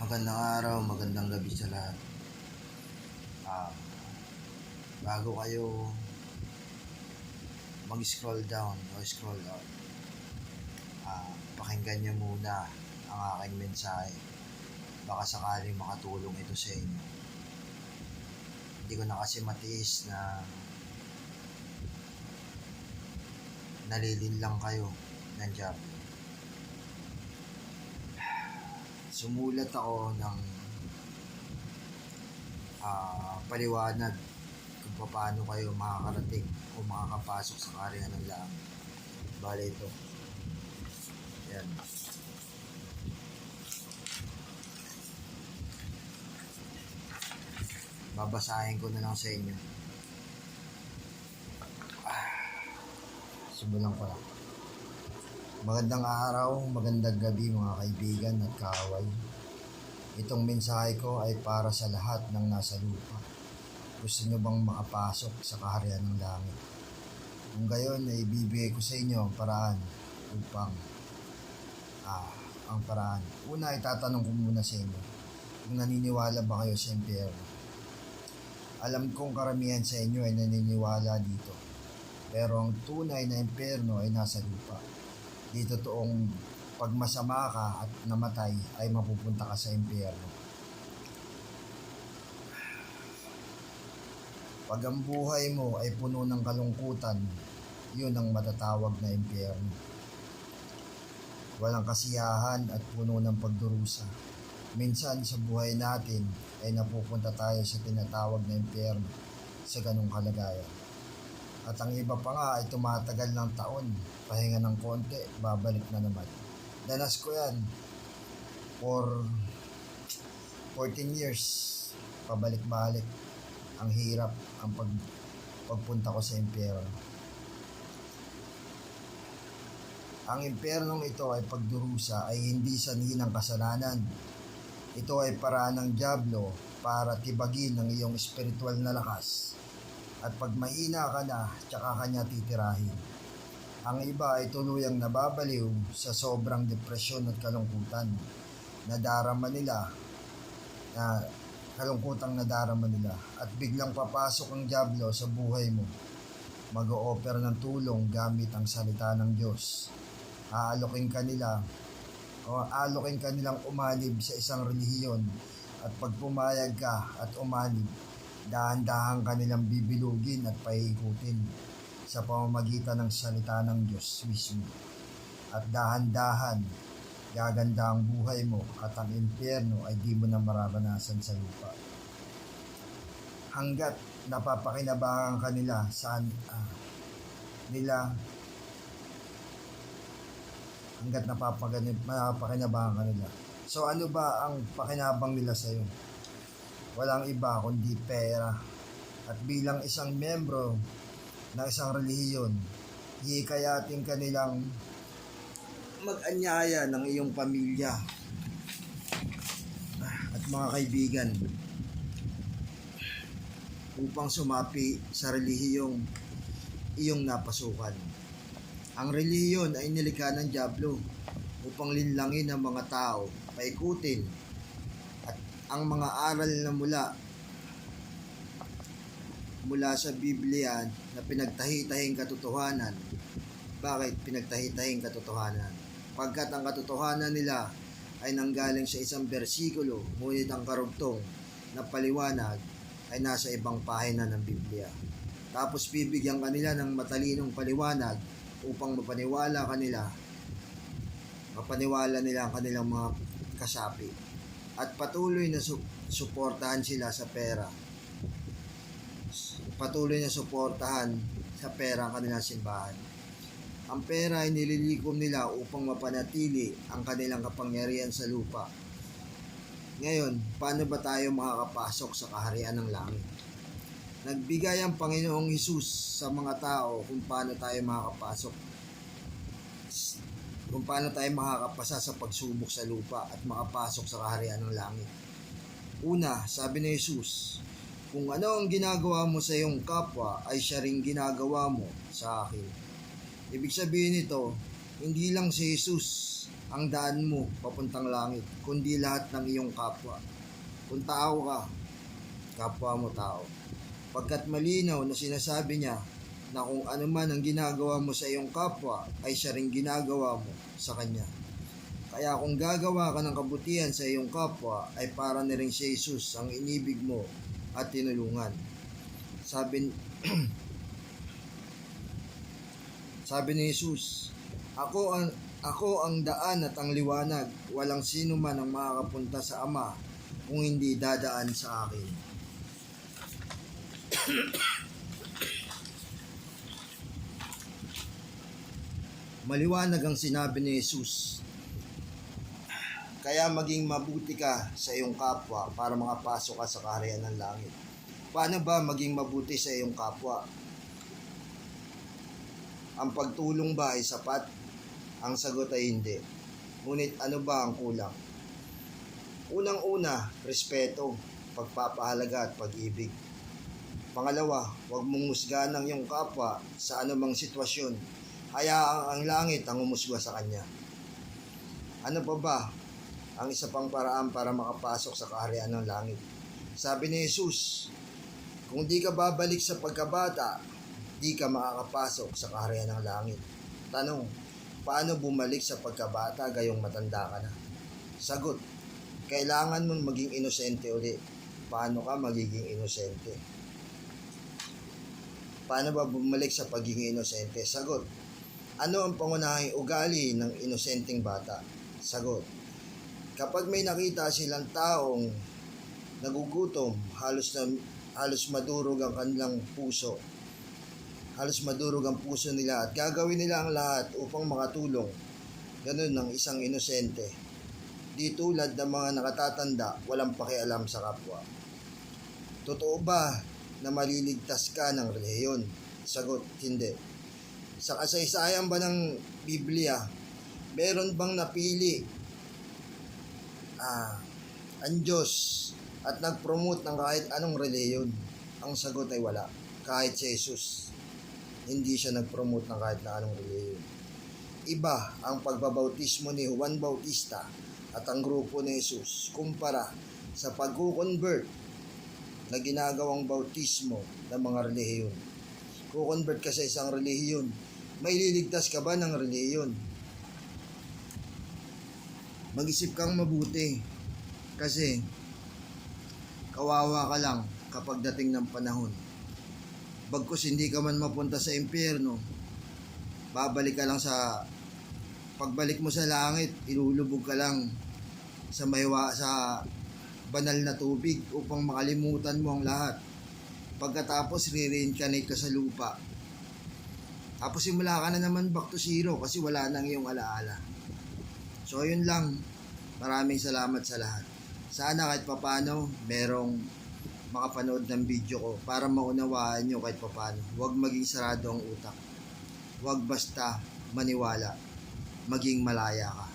Magandang araw, magandang gabi sa lahat. Ah, bago kayo mag-scroll down o scroll up, ah, pakinggan niyo muna ang aking mensahe. Baka sakaling makatulong ito sa inyo. Hindi ko na kasi matiis na nalilin lang kayo ng job. Sumulat ako ng ah, paliwanag kung paano kayo makakarating o makakapasok sa karya ng langit. Bale ito. Yan. Babasahin ko na lang sa inyo. Ah, simulan ko lang. Magandang araw, magandang gabi mga kaibigan at kaaway. Itong mensahe ko ay para sa lahat ng nasa lupa. Gusto nyo bang makapasok sa kaharian ng langit? Kung gayon, ay ibibigay ko sa inyo ang paraan upang ah, ang paraan. Una, itatanong ko muna sa inyo kung naniniwala ba kayo sa impyerno. Alam kong karamihan sa inyo ay naniniwala dito. Pero ang tunay na impyerno ay nasa lupa di totoong pag masama ka at namatay ay mapupunta ka sa impyerno. Pag ang buhay mo ay puno ng kalungkutan, yun ang matatawag na impyerno. Walang kasiyahan at puno ng pagdurusa. Minsan sa buhay natin ay napupunta tayo sa tinatawag na impyerno sa ganong kalagayan. At ang iba pa nga ay tumatagal ng taon, pahinga ng konti, babalik na naman. Danas ko yan for 14 years, pabalik-balik. Ang hirap ang pag, pagpunta ko sa impyerno. Ang impyernong ito ay pagdurusa ay hindi sanhi ng kasalanan. Ito ay paraan ng Diablo para tibagin ang iyong espiritual na lakas at pag mahina ka na, tsaka kanya titirahin. Ang iba ay tuluyang nababaliw sa sobrang depresyon at kalungkutan. Nadarama nila na kalungkutang nadarama nila at biglang papasok ang Diablo sa buhay mo. Mag-o-offer ng tulong gamit ang salita ng Diyos. Aalokin ka nila o aalokin ka nilang umanib sa isang relihiyon at pag pumayag ka at umanib, dahan-dahan kanilang bibilugin at paikutin sa pamamagitan ng salita ng Diyos mismo. At dahan-dahan, gaganda ang buhay mo at ang impyerno ay di mo na mararanasan sa lupa. Hanggat napapakinabangan ka nila saan ah, nila hanggat napapakinabangan ka nila. So ano ba ang pakinabang nila sa iyo? Walang iba kundi pera. At bilang isang membro ng isang relihiyon, hikayatin kanilang mag-anyaya ng iyong pamilya at mga kaibigan upang sumapi sa relihiyong iyong napasukan. Ang relihiyon ay nilikha ng Diablo upang linlangin ang mga tao, paikutin ang mga aral na mula mula sa Biblia na pinagtahi-tahing katotohanan. Bakit pinagtahi-tahing katotohanan? Pagkat ang katotohanan nila ay nanggaling sa isang bersikulo, ngunit ang karugtong na paliwanag ay nasa ibang pahina ng Biblia. Tapos bibigyan kanila ng matalinong paliwanag upang mapaniwala kanila mapaniwala nila ang kanilang mga kasapi at patuloy na su- suportahan sila sa pera. Patuloy na suportahan sa pera ang kanilang simbahan. Ang pera ay nililikom nila upang mapanatili ang kanilang kapangyarihan sa lupa. Ngayon, paano ba tayo makakapasok sa kaharian ng langit? Nagbigay ang Panginoong Hesus sa mga tao kung paano tayo makakapasok kung paano tayo makakapasa sa pagsubok sa lupa at makapasok sa kaharian ng langit. Una, sabi ni Jesus, kung ano ang ginagawa mo sa iyong kapwa ay siya ring ginagawa mo sa akin. Ibig sabihin nito, Hindi lang si Jesus ang daan mo papuntang langit, kundi lahat ng iyong kapwa. Kung tao ka, kapwa mo tao. Pagkat malinaw na sinasabi niya na kung ano man ang ginagawa mo sa iyong kapwa ay siya rin ginagawa mo sa kanya. Kaya kung gagawa ka ng kabutihan sa iyong kapwa ay para na rin si Jesus ang inibig mo at tinulungan. Sabi Sabi ni Jesus, Ako ang ako ang daan at ang liwanag. Walang sino man ang makakapunta sa Ama kung hindi dadaan sa akin. Maliwanag ang sinabi ni Jesus. Kaya maging mabuti ka sa iyong kapwa para makapasok ka sa kaharian ng langit. Paano ba maging mabuti sa iyong kapwa? Ang pagtulong ba ay sapat? Ang sagot ay hindi. Ngunit ano ba ang kulang? Unang-una, respeto, pagpapahalaga at pag-ibig. Pangalawa, huwag mong musgahan ng iyong kapwa sa anumang sitwasyon. Hayaang ang langit ang umusga sa kanya. Ano pa ba ang isa pang paraan para makapasok sa kaharian ng langit? Sabi ni Jesus, kung di ka babalik sa pagkabata, di ka makakapasok sa kaharian ng langit. Tanong, paano bumalik sa pagkabata gayong matanda ka na? Sagot, kailangan mong maging inosente uli. Paano ka magiging inosente? Paano ba bumalik sa pagiging inosente? Sagot, ano ang pangunahing ugali ng inosenteng bata? Sagot, kapag may nakita silang taong nagugutom, halos na halos madurog ang kanilang puso. Halos madurog ang puso nila at gagawin nila ang lahat upang makatulong. Ganun ng isang inosente. Di tulad ng mga nakatatanda, walang pakialam sa kapwa. Totoo ba na maliligtas ka ng reliyon? Sagot, hindi. Sa kasaysayan ba ng Biblia, meron bang napili ah, ang Diyos at nag-promote ng kahit anong reliyon? Ang sagot ay wala. Kahit si Jesus, hindi siya nag-promote ng kahit na anong reliyon. Iba ang pagbabautismo ni Juan Bautista at ang grupo ni Jesus kumpara sa pag-convert na ginagawang bautismo ng mga relihiyon. Kukonvert ka sa isang relihiyon, may liligtas ka ba ng relihiyon? Mag-isip kang mabuti kasi kawawa ka lang kapag dating ng panahon. Bagkus hindi ka man mapunta sa impyerno, babalik ka lang sa pagbalik mo sa langit, ilulubog ka lang sa maywa sa banal na tubig upang makalimutan mo ang lahat. Pagkatapos, re-reincarnate ka sa lupa. Tapos simula ka na naman back to zero kasi wala nang iyong alaala. So, yun lang. Maraming salamat sa lahat. Sana kahit papano, merong makapanood ng video ko para maunawaan nyo kahit papano. Huwag maging sarado ang utak. Huwag basta maniwala. Maging malaya ka.